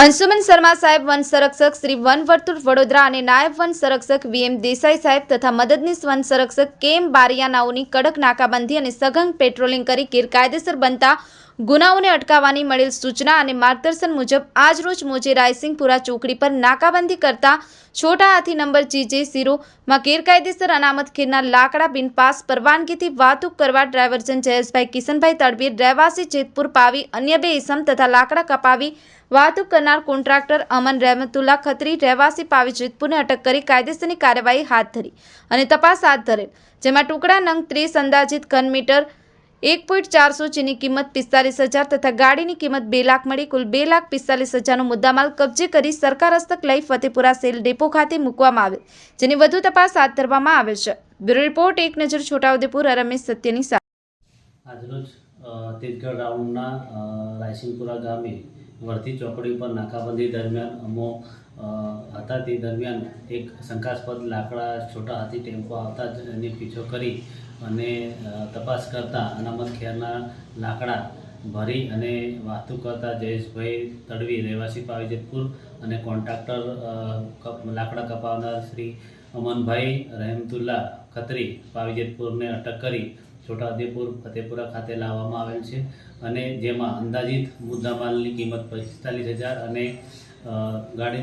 અંશુમન શર્મા સાહેબ વન સંરક્ષક, શ્રી વન વર્તુળ વડોદરા અને નાયબ વન સંરક્ષક વીએમ દેસાઈ સાહેબ તથા મદદનીશ વન સંરક્ષક કેમ બારિયાનાઓની કડક નાકાબંધી અને સઘન પેટ્રોલિંગ કરી ગેરકાયદેસર બનતા ગુનાઓને અટકાવવાની મળેલ સૂચના અને માર્ગદર્શન મુજબ આજરોજ મોજે રાયસિંગપુરા ચોકડી પર નાકાબંધી કરતા છોટા હાથી નંબર જીજે ઝીરોમાં ગેરકાયદેસર અનામત ખીરના લાકડા બિન પાસ પરવાનગીથી વાતુક કરવા ડ્રાઈવરજન જયેશભાઈ કિશનભાઈ તડબીર રહેવાસી જેતપુર પાવી અન્ય બે ઇસમ તથા લાકડા કપાવી વાહતુક કરનાર કોન્ટ્રાક્ટર અમન રહેમતુલ્લા ખત્રી રહેવાસી પાવી જેતપુરને અટક કરી કાયદેસરની કાર્યવાહી હાથ ધરી અને તપાસ હાથ ધરેલ, જેમાં ટુકડા નંગ ત્રીસ અંદાજિત ઘન મીટર એક પોઈન્ટ ચારસો જેની કિંમત પિસ્તાલીસ હજાર તથા ગાડીની કિંમત બે લાખ મળી. કુલ બે લાખ પિસ્તાલીસ હજારનો મુદ્દામાલ કબજે કરી સરકાર હસ્તક લઈ ફતેપુરા સેલ ડેપો ખાતે મૂકવામાં આવે જેની વધુ તપાસ હાથ ધરવામાં આવે છે. બ્યુરો રિપોર્ટ, એક નજર છોટાઉદેપુર, રમેશ સત્યની સાથે. આજરોજ તીર્થગઢ રાઉન્ડના રાયસિંગપુરા ગામે વર્ધી ચોકડી પર નાકાબંધી દરમિયાન અમો હતા તે દરમિયાન એક શંકાસ્પદ લાકડા છોટા હાથી ટેમ્પો આવતા જ એની પીછો કરી અને તપાસ કરતા અનામત ખેરના લાકડા ભરી અને વાહતુક કરતા જયેશભાઈ તડવી રહેવાસી પાવીજેતપુર અને કોન્ટ્રાક્ટર લાકડા કપાવનાર શ્રી અમનભાઈ રહેમતુલ્લા ખત્રી પાવીજેતપુરને અટક કરી છોટાઉદેપુર ફતેપુરા ખાતે લાવવામાં આવેલ છે અને જેમાં અંદાજિત મુદ્દામાલની કિંમત પિસ્તાલીસ હજાર અને ગાડી